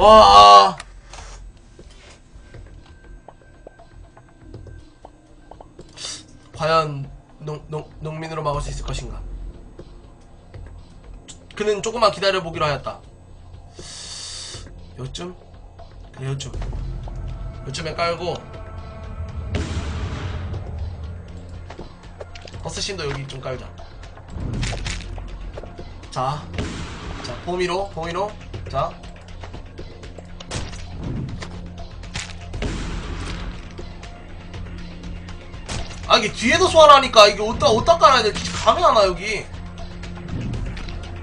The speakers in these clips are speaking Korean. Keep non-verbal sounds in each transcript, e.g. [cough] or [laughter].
와. 과연 농, 농, 농민으로 막을 수 있을 것인가? 그는 조금만 기다려 보기로 하였다. 요쯤? 그래, 요쯤. 요쯤에 깔고, 버스신도 여기 좀 깔자. 자, 자, 보미로, 보미로, 자. 아 이게 뒤에도 소환하니까 이게 어디다 어디다 깔아야 될지 감이 안 와 여기.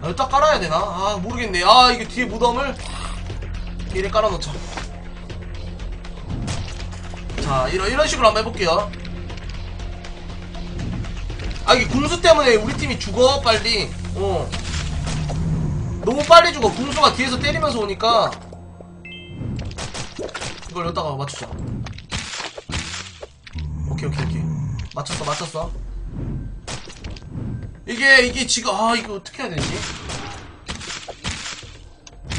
아, 어디다 깔아야 되나? 아 모르겠네. 아 이게 뒤에 무덤을 이래 깔아놓자. 자 이런 이런 식으로 한번 해볼게요. 아 이게 궁수 때문에 우리 팀이 죽어 빨리. 어. 너무 빨리 죽어. 궁수가 뒤에서 때리면서 오니까. 이걸 여기다가 맞추자. 오케이 오케이 오케이 맞췄어 맞췄어. 이게 이게 지금 아 이거 어떻게 해야 되지?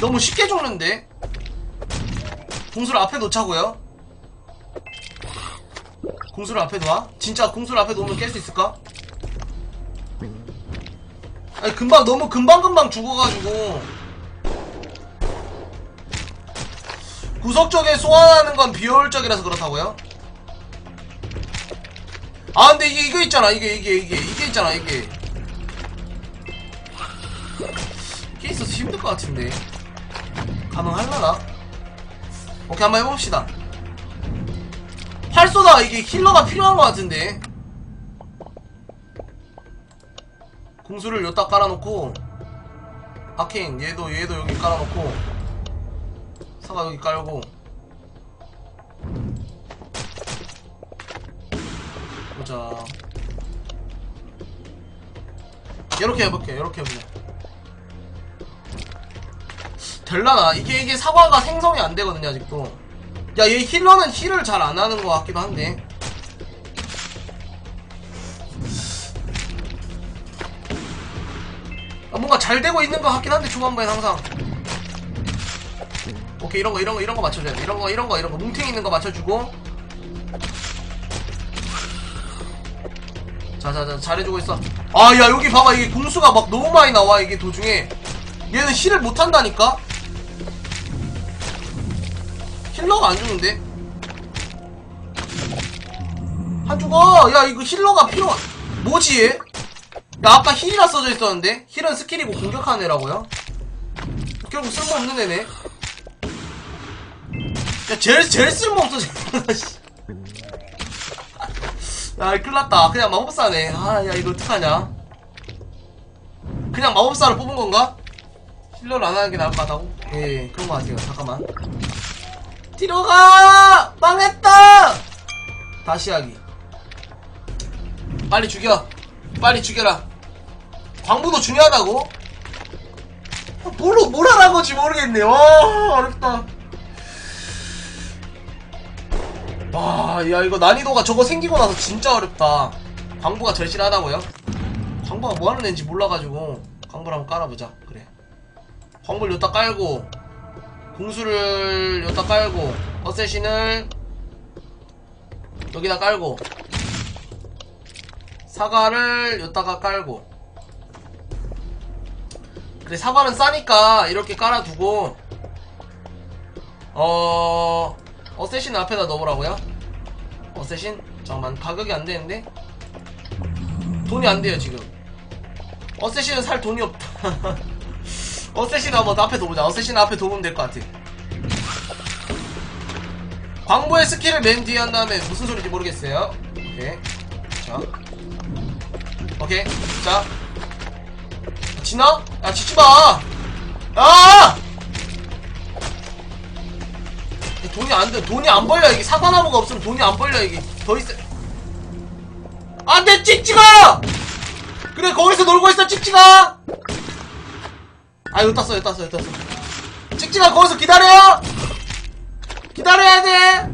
너무 쉽게 죽는데? 궁수를 앞에 놓자고요? 궁수를 앞에 놓아? 진짜 궁수를 앞에 놓으면 깰 수 있을까? 아니 금방 너무 금방금방 죽어가지고. 구석 쪽에 소환하는 건 비효율적이라서 그렇다고요? 아 근데 이게 이거 있잖아. 이게 이게 이게. 이게 있잖아 이게. 이게 있어서 힘들 것 같은데. 가능할라나? 오케이 한번 해봅시다. 활쏘다 이게 힐러가 필요한 것 같은데. 공수를 여기다 깔아놓고. 아케인 얘도 얘도 여기 깔아놓고. 사과 여기 깔고 보자 이렇게 해볼게 이렇게 해보자. 될라나 이게 이게 사과가 생성이 안 되거든요 아직도. 야 얘 힐러는 힐을 잘 안 하는 것 같기도 한데. 아, 뭔가 잘 되고 있는 것 같긴 한데 초반부엔 항상. 오케이 이런 거 이런 거 이런 거 맞춰줘야 돼. 이런 거 이런 거 이런 거. 뭉탱이 있는 거 맞춰주고 자자자 잘해주고 있어. 아 야 여기 봐봐. 이게 공수가 막 너무 많이 나와 이게 도중에. 얘는 힐을 못한다니까? 힐러가 안 주는데? 안 죽어! 야 이거 힐러가 필요 뭐지 얘? 야 아까 힐이라 써져 있었는데? 힐은 스킬이고 공격하는 애라고요? 결국 쓸모없는 애네. 야 제일 제일 쓸모없어 [laughs] 씨. 야 큰일 났다. 그냥 마법사네. 아 야 이거 어떡하냐? 그냥 마법사를 뽑은 건가? 힐러를 안 하는 게 나을 것 같다고? 예 그런 것 같아요. 잠깐만. 뒤로 가! 망했다! 다시 하기. 빨리 죽여. 빨리 죽여라. 광부도 중요하다고? 아, 뭘로 뭘 하라는 건지 모르겠네. 와 어렵다 와 야 이거 난이도가 저거 생기고 나서 진짜 어렵다 광부가 절실하다고요? 광부가 뭐 하는 애인지 몰라가지고 광부를 한번 깔아보자 그래 광부를 여기다 깔고 공수를 여기다 깔고 어쌔신을 여기다 깔고 사과를 여기다가 깔고 그래 사과는 싸니까 이렇게 깔아두고 어... 어쌔신 앞에다 넣으라고요? 어쌔신? 잠깐만 가격이 안 되는데? 돈이 안 돼요 지금. 어쌔신은 살 돈이 없다. [laughs] 어쌔신 한번 앞에 둬보자. 어쌔신 앞에 둬보면 될 것 같아. 광부의 스킬을 맨 뒤에 한 다음에 무슨 소리인지 모르겠어요. 오케이. 자. 오케이. 자. 지나? 야 지지마! 아! 돈이 안 돼. 돈이 안 벌려. 이게 사과나무가 없으면 돈이 안 벌려. 이게 더 있어. 안 돼, 찍찍아! 그래, 거기서 놀고 있어, 찍찍아! 아, 여기 땄어, 여기 땄어, 여기 땄어. 찍찍아, 거기서 기다려! 기다려야 돼!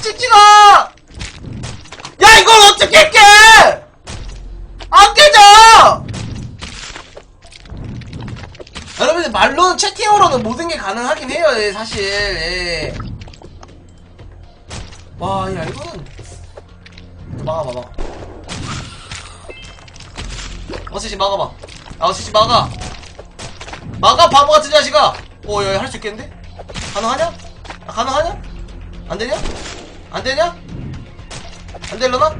찍찍아! 야, 이걸 어떻게 깨! 채팅으로는 모든 게 가능하긴 해요, 예, 사실. 예. 와, 야, 이거는. 막아봐, 막아. 어스시 막아봐. 아, 어스시 막아. 막아, 바보 같은 자식아! 오, 야, 할수 있겠는데? 가능하냐? 아, 가능하냐? 안 되냐? 안 되냐? 안 되려나?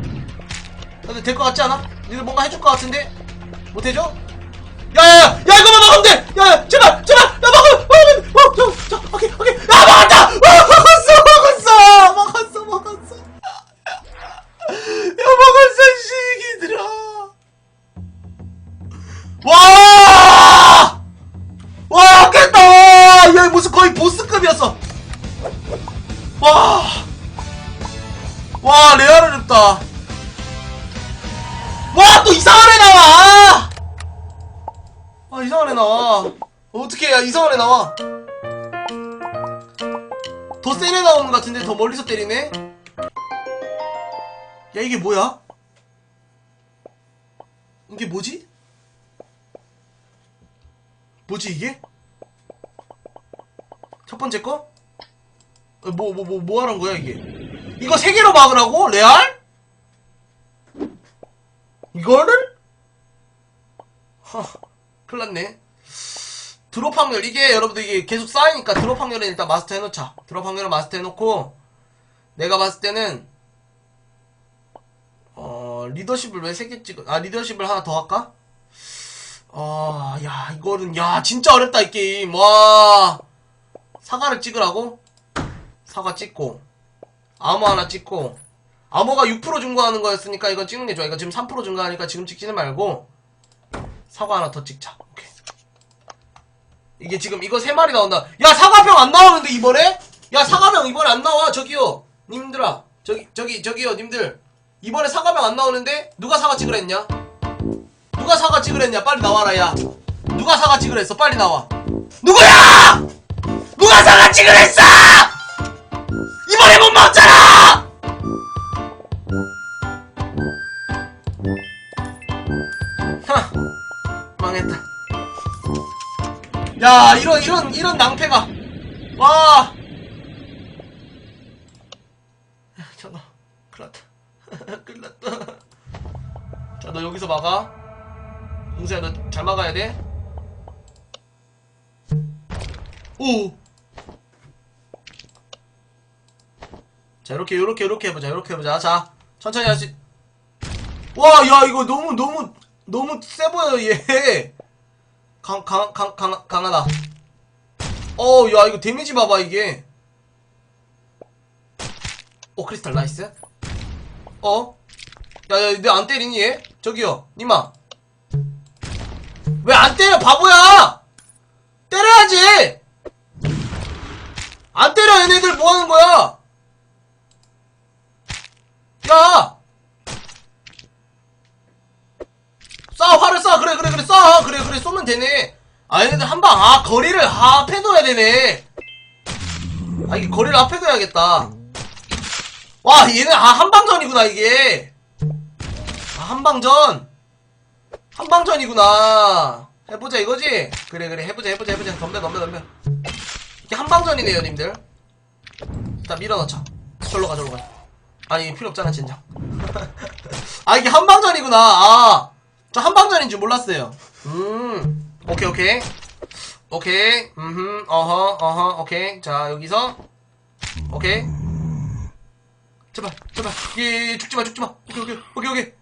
근데 될 것 같지 않아? 니들 뭔가 해줄 것 같은데? 못해줘? 야야야! 야 이거만 막으면 돼! 야 야! 제발! 야 이게 뭐야 이게 뭐지 뭐지 이게 첫 번째 거? 뭐 뭐 뭐 뭐 하는 거야 이게 이거 세 개로 막으라고? 레알? 이거를? 허, 큰일 났네. 드롭 확률, 이게 여러분들 이게 계속 쌓이니까 드롭 확률은 일단 마스터 해놓자. 드롭 확률을 마스터 해놓고, 내가 봤을 때는, 어, 리더십을 왜 세 개 찍어, 아, 리더십을 하나 더 할까? 어, 야, 이거는, 야, 진짜 어렵다, 이 게임. 와. 사과를 찍으라고? 사과 찍고, 암호 하나 찍고, 암호가 6% 증가하는 거였으니까 이건 찍는 게 좋아. 이거 지금 3% 증가하니까 지금 찍지는 말고 사과 하나 더 찍자. 오케이. 이게 지금 이거 세 마리 나온다. 야 사과병 안 나오는데 이번에? 야 사과병 이번에 안 나와. 저기요, 님들아. 저기 저기 저기요, 님들. 이번에 사과병 안 나오는데 누가 사과 찍으랬냐? 누가 사과 찍으랬냐? 빨리 나와라 야. 누가 사과 찍으랬어? 빨리 나와. 누구야? 누가 사과 찍으랬어? 이번에 못 먹잖아! 하, 망했다. 야, 이런, 이런, 이런 낭패가. 와! 야, 잠깐. 큰일 났다. 큰일 났다. 자, 너 여기서 막아. 웅수야, 너 잘 막아야 돼. 오! 자, 이렇게, 이렇게, 이렇게 해보자, 이렇게 해보자. 자, 천천히 하시. 와, 야, 이거 너무, 너무, 너무 세 보여, 얘. 강, 강, 강, 강, 강하다. 어, 야, 이거 데미지 봐봐, 이게. 오, 크리스탈, 나이스. 어? 야, 야, 내안 때리니, 얘? 저기요, 니마. 왜 안 때려, 바보야! 때려야지! 안 때려, 얘네들 뭐 하는 거야? 야! 쏴 활을 쏴 그래 그래 그래 쏴 그래 그래 쏘면 되네 아 얘네들 한 방 아 거리를 아, 앞에 둬야 되네 아 이게 거리를 앞에 둬야겠다 와 얘는 아 한방전이구나 이게 아 한방전 한방전이구나 해보자 이거지 그래 그래 해보자 해보자 해보자 덤벼 덤벼 덤벼 이게 한방전이네요 님들 일단 밀어넣자 절로 가 절로 가 아니 필요 없잖아 진정 [laughs] 아 이게 한방전이구나 아 저 한방전인 줄 몰랐어요. 음, 오케이, 오케이. 오케이, 음, 어허, 어허, 오케이. 자, 여기서. 오케이. 제발, 제발. 예, 예, 죽지 마, 죽지 마. 오케이, 오케이, 오케이, 오케이.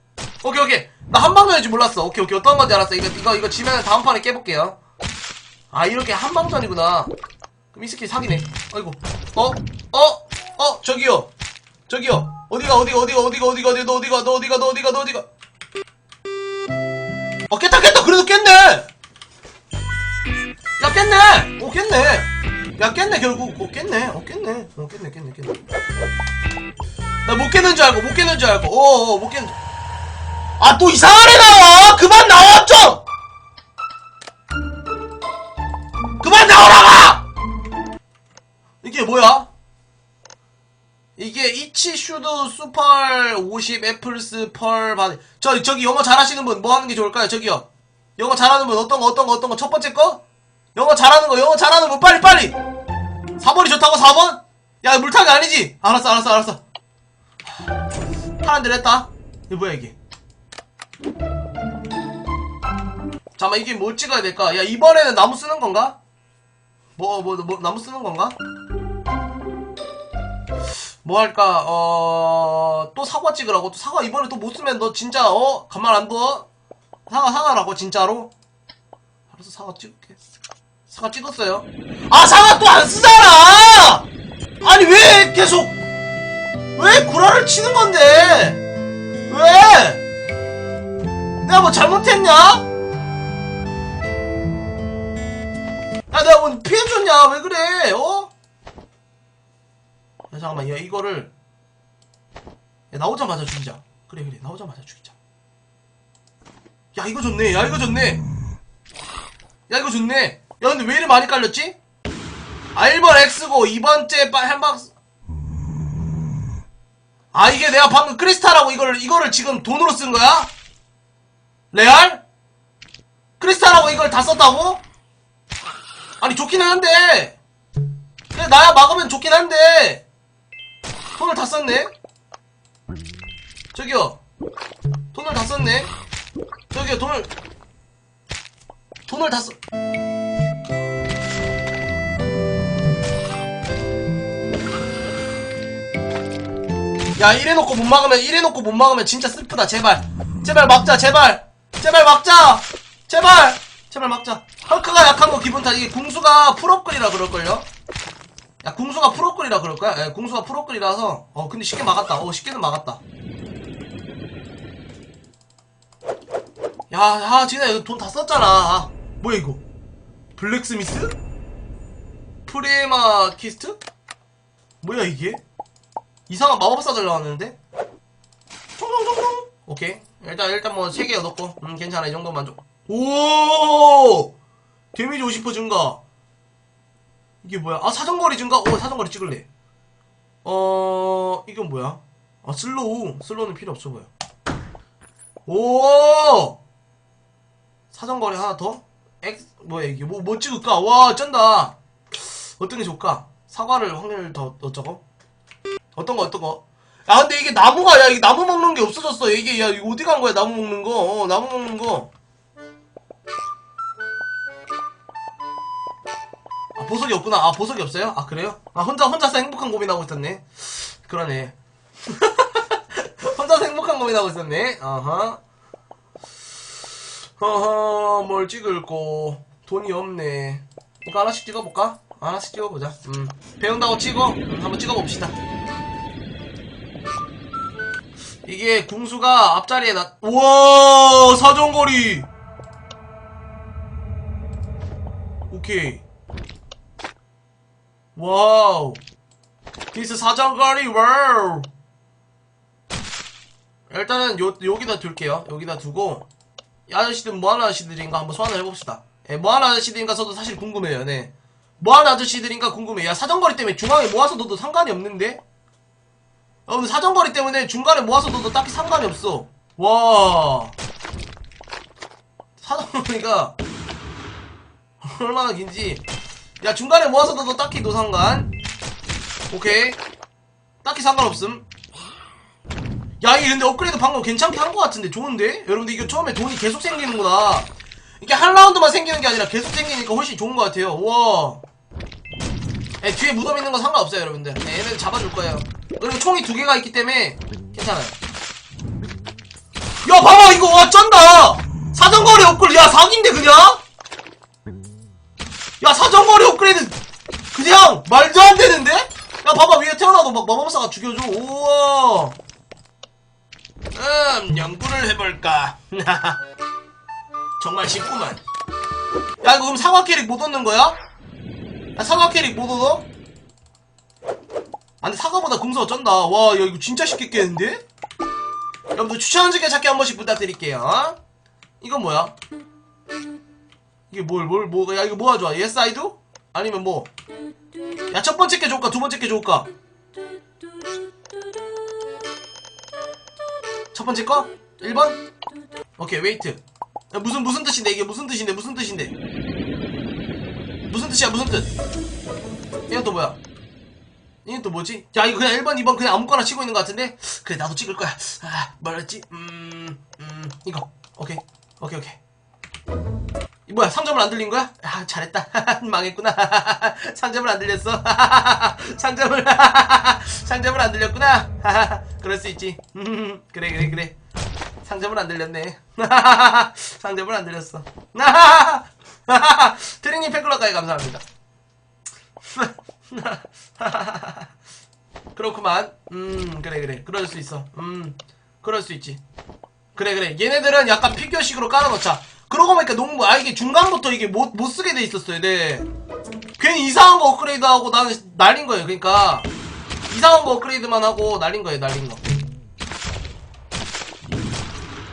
오케이, 오케이. 나 한 방전인 줄 몰랐어. 오케이, 오케이. 어떤 건지 알았어. 이거, 이거, 이거 지면 다음 판에 깨볼게요. 아, 이렇게 한 방전이구나. 그럼 이 새끼 사기네. 아이고. 어? 어? 어? 저기요. 저기요. 어디가, 어디가, 어디가, 어디가, 어디가, 어디가, 너 어디가, 너 어디가, 너 어디가, 너 어디가. 어 깼다 깼다 그래도 깼네 야 깼네 오 깼네 야 깼네 결국 오 깼네 어 깼네 어 깼네 깼네 깼네 나못 깼는 줄 알고 못 깼는 줄 알고 어어 못 깼는 아 또 이상한 애 나와 그만 나와 좀 그만 나오라고 이게 뭐야 이게 이치 슈드 수펄 50 애플스 펄 바디 저 저기 영어 잘하시는 분 뭐 하는 게 좋을까요? 저기요. 영어 잘하는 분 어떤 거 어떤 거 어떤 거 첫 번째 거? 영어 잘하는 거 영어 잘하는 거 빨리 빨리 4번이 좋다고 4번? 야 물타기 아니지? 알았어 알았어 알았어 하는 대로 했다 이게 뭐야 이게 잠깐만 이게 뭘 찍어야 될까? 야 이번에는 나무 쓰는 건가? 뭐뭐 뭐 나무 쓰는 건가? 뭐 할까? 어 또 사과 찍으라고? 또 사과 이번에 또 못 쓰면 너 진짜 어? 가만 안 둬 사과 사과라고 진짜로? 알았어 사과 찍을게. 사과 찍었어요. 아 사과 또 안 쓰잖아! 아니 왜 계속 왜 구라를 치는 건데? 왜? 내가 뭐 잘못했냐 야 내가 뭐 피해줬냐 왜 그래 어 야, 잠깐만, 야, 이거를. 야, 나오자마자 죽이자. 그래, 그래, 나오자마자 죽이자. 야, 이거 좋네, 야, 이거 좋네. 야, 이거 좋네. 야, 근데 왜 이리 많이 깔렸지? 아, 1번 X고, 2번째 한박스. 아, 이게 내가 방금 크리스탈하고 이거를, 이거를 지금 돈으로 쓴 거야? 레알? 크리스탈하고 이걸 다 썼다고? 아니, 좋긴 한데. 그래, 나야 막으면 좋긴 한데. 돈을 다 썼네? 저기요. 돈을 다 썼네? 저기요, 돈을. 돈을 다 썼. 야, 이래놓고 못 막으면, 이래놓고 못 막으면 진짜 슬프다, 제발. 제발 막자, 제발. 제발 막자! 제발! 제발 막자. 헐크가 약한 거 기분 탓. 이게 궁수가 풀업글이라 그럴걸요? 야, 궁수가 프로글이라 그럴 거야? 예, 궁수가 프로글이라서. 어, 근데 쉽게 막았다. 어, 쉽게는 막았다. 야, 야, 진짜 이거 돈 다 썼잖아. 아, 뭐야, 이거? 블랙스미스? 프레마 키스트? 뭐야, 이게? 이상한 마법사들 나왔는데? 총총총총! 오케이. 일단, 일단 뭐, 3개 얻었고. 음, 괜찮아. 이 정도만 좀. 오! 데미지 50% 증가. 이게 뭐야? 아 사정거리 증가? 오 사정거리 찍을래 어... 이건 뭐야? 아 슬로우 슬로우는 필요 없어 보여 오 사정거리 하나 더? X 뭐야 이게 뭐, 뭐 찍을까? 와 쩐다 어떤 게 좋을까? 사과를 확률 더 어쩌고? 어떤 거 어떤 거? 야 근데 이게 나무가 야 이게 나무 먹는 게 없어졌어 이게 야 이거 어디 간 거야 나무 먹는 거 어, 나무 먹는 거 보석이 없구나. 아, 보석이 없어요? 아, 그래요? 아, 혼자, 혼자서 행복한 고민하고 있었네. 그러네. [laughs] 혼자서 행복한 고민하고 있었네. 아하. 어허, 뭘 찍을꼬. 돈이 없네. 이거 하나씩 찍어볼까? 하나씩 찍어보자. 음. 배운다고 찍어? 음, 한번 찍어봅시다. 이게 궁수가 앞자리에 나, 우와! 사정거리! 오케이. 와우. 디스 사정거리 와우. 일단은 요 여기다 둘게요. 여기다 두고 이 아저씨들은 뭐하는 아저씨들인가 한번 소환을 해봅시다. 예, 뭐하는 아저씨들인가 저도 사실 궁금해요. 네. 뭐하는 아저씨들인가 궁금해. 야 사정거리 때문에 중앙에 모아서 둬도 상관이 없는데? 여러분 사정거리 때문에 중간에 모아서 둬도 딱히 상관이 없어. 와. 사정거리가 얼마나 긴지. 야 중간에 모아서 둬도 딱히 노상관. 오케이. 딱히 상관없음. 야, 이게 근데 업그레이드 방금 괜찮게 한 것 같은데 좋은데? 여러분들 이게 처음에 돈이 계속 생기는구나. 이게 한 라운드만 생기는 게 아니라 계속 생기니까 훨씬 좋은 것 같아요. 우와. 예, 뒤에 무덤 있는 거 상관없어요, 여러분들. 예, 얘네들 잡아줄 거예요. 그리고 총이 두 개가 있기 때문에 괜찮아요. 야, 봐봐, 이거, 와, 쩐다! 사정거리 업글, 야, 사기인데, 그냥? 야, 사정거리 업그레이드, 그냥, 말도 안 되는데? 야, 봐봐, 위에 태어나도 막 마법사가 죽여줘. 우와. 음, 연구를 해볼까. [laughs] 정말 쉽구만. 야, 이거 그럼 사과 캐릭 못 얻는 거야? 야, 사과 캐릭 못 얻어? 아, 근데 사과보다 궁서 쩐다. 와, 야, 이거 진짜 쉽게 깨는데? 여러분들 추천 중에 찾기 한 번씩 부탁드릴게요. 이건 뭐야? 이게 뭘, 뭘, 뭐, 야, 이거 뭐가 좋아? 예스, 아이도? 아니면 뭐? 야, 첫 번째 게 좋을까? 두 번째 게 좋을까? 첫 번째 거? 1번? 오케이, 웨이트. 야, 무슨, 무슨 뜻인데? 이게 무슨 뜻인데? 무슨 뜻인데? 무슨 뜻이야 무슨 뜻 이건 또 뭐야 이건 또 뭐지? 야 이거 그냥 1번 2번 그냥 아무거나 치고 있는 것 같은데 그래 나도 찍을 거야 아 뭐랬지? 음... 음... 이거 오케이 오케이 오케이 이 뭐야 상점을 안 들린 거야? 아 잘했다. [laughs] 망했구나. [laughs] 상점을 안 들렸어. [laughs] 상점을 상점을 안 들렸구나. 그럴 수 있지. 음, 그래 그래 그래. 상점을 안 들렸네. 상점을 안 들렸어. 트링님 팬클럽까지 감사합니다. 그렇구만. 음 그래 그래. 그럴 수 있어. 음 그럴 수 있지. 그래 그래. 얘네들은 약간 피규어식으로 깔아놓자 그러고 보니까 농구 아 이게 중간부터 이게 못, 못 쓰게 돼 있었어요 네. 괜히 이상한 거 업그레이드하고 나는 날린 거예요 그러니까. 이상한 거 업그레이드만 하고 날린 거예요 날린 거.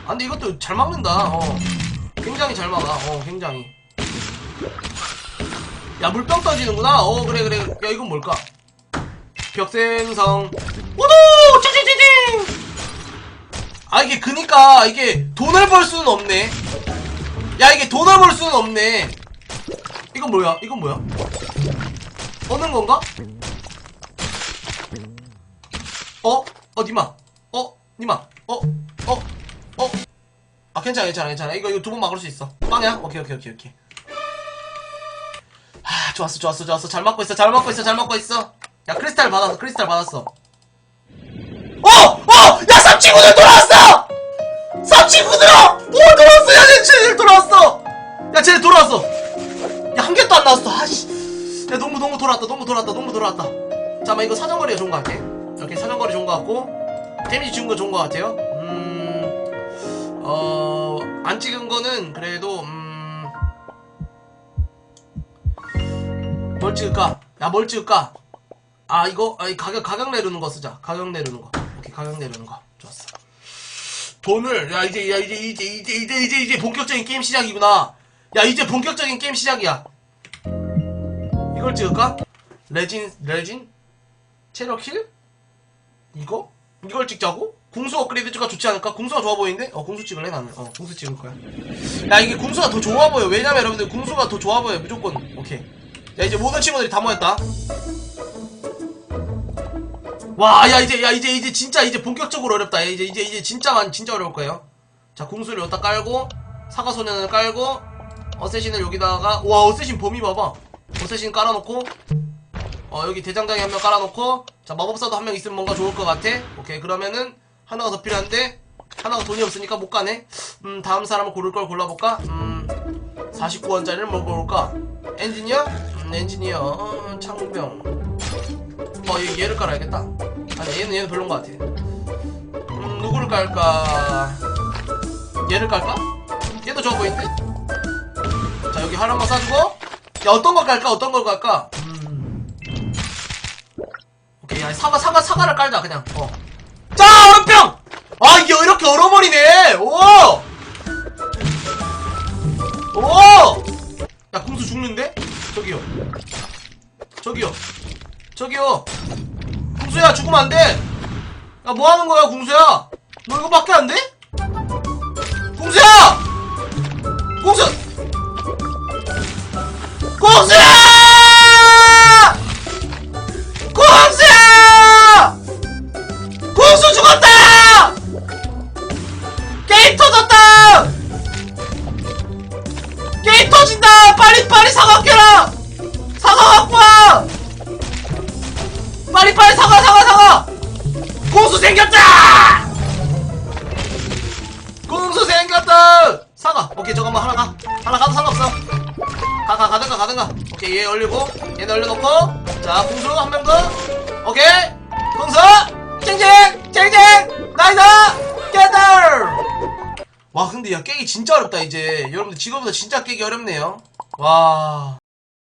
아, 근데 이것도 잘 막는다 어. 굉장히 잘 막아 어 굉장히. 야 물병 떠지는구나. 어 그래 그래. 야 이건 뭘까? 벽생성. 우도 찌찌찌징 아 이게 그니까 이게 돈을 벌 수는 없네 야 이게 돈을 벌 수는 없네 이건 뭐야 이건 뭐야 어는 건가 어? 어 니마 어? 니마 어? 어? 어? 아 괜찮아 괜찮아 괜찮아 이거 이거 두 번 막을 수 있어 빵이야? 오케이 오케이 오케이 오케이 아 좋았어 좋았어 좋았어 잘 맞고 있어 잘 맞고 있어 잘 맞고 있어 야 크리스탈 받았어 크리스탈 받았어 어! 어! 야 삼친구들 돌아왔어! 삼친구들아! 오 돌아왔어. 야 쟤네 돌아왔어. 야 한 개도 안 나왔어. 아씨. 야 농구 농구 돌아왔다. 농구 돌아왔다. 농구 돌아왔다. 잠깐만 이거 사정거리가 좋은 거 같아. 이렇게 사정거리 좋은 거 같고 데미지 준거 좋은 거 같아요. 음 어 안 찍은 거는 그래도 음... 뭘 찍을까? 야 뭘 찍을까? 아 이거 아, 이 가격 가격 내려는 거 쓰자. 가격 내려는 거. 오케이 가격 내려는 거. 좋았어 돈을 야 이제 야 이제 이제 이제 이제 이제 이제 본격적인 게임 시작이구나. 야 이제 본격적인 게임 시작이야. 이걸 찍을까? 레진 레진? 체러킬 이거? 이걸 찍자고? 궁수 업그레이드가 좋지 않을까? 궁수가 좋아 보이는데? 어 궁수 찍을래 나는. 어 궁수 찍을 거야. 야 이게 궁수가 더 좋아 보여. 왜냐면 여러분들 궁수가 더 좋아 보여 무조건. 오케이. 야 이제 모든 친구들이 다 모였다 와, 야, 이제, 야, 이제, 이제, 진짜, 이제 본격적으로 어렵다. 야, 이제, 이제, 이제, 진짜, 많, 진짜 어려울 거예요. 자, 궁수를 여기다 깔고, 사과 소년을 깔고, 어쌔신을 여기다가, 와, 어쌔신 범위 봐봐. 어쌔신 깔아놓고, 어, 여기 대장장이 한 명 깔아놓고, 자, 마법사도 한 명 있으면 뭔가 좋을 것 같아. 오케이, 그러면은, 하나가 더 필요한데, 하나가 돈이 없으니까 못 가네. 음, 다음 사람을 고를 걸 골라볼까? 음, 49원짜리를 뭐 고를까? 엔지니어? 음, 엔지니어, 어, 창병. 어, 얘, 얘를 깔아야겠다. 아니, 얘는, 얘는 별론 것 같아. 음, 누구를 깔까? 얘를 깔까? 얘도 좋아 보이는데? 자, 여기 하나만 싸주고. 야, 어떤 걸 깔까? 어떤 걸 깔까? 음. 오케이, 야, 사과, 사과, 사과를 깔자, 그냥. 어. 자, 얼음병! 아, 이게 이렇게 얼어버리네! 오! 오! 야, 공수 죽는데? 저기요. 저기요. 저기요. 궁수야, 죽으면 안 돼! 야, 뭐 하는 거야, 궁수야? 너 이거밖에 안 돼? 궁수야! 궁수! 궁수야! 오케이 얘 올리고 얘는 올려놓고. 자 공수 한 명 더. 오케이. 공수. 쨍쨍 쨍쨍. 나이스. 깼다 와 근데 야 깨기 진짜 어렵다 이제. 여러분들 지금부터 진짜 깨기 어렵네요. 와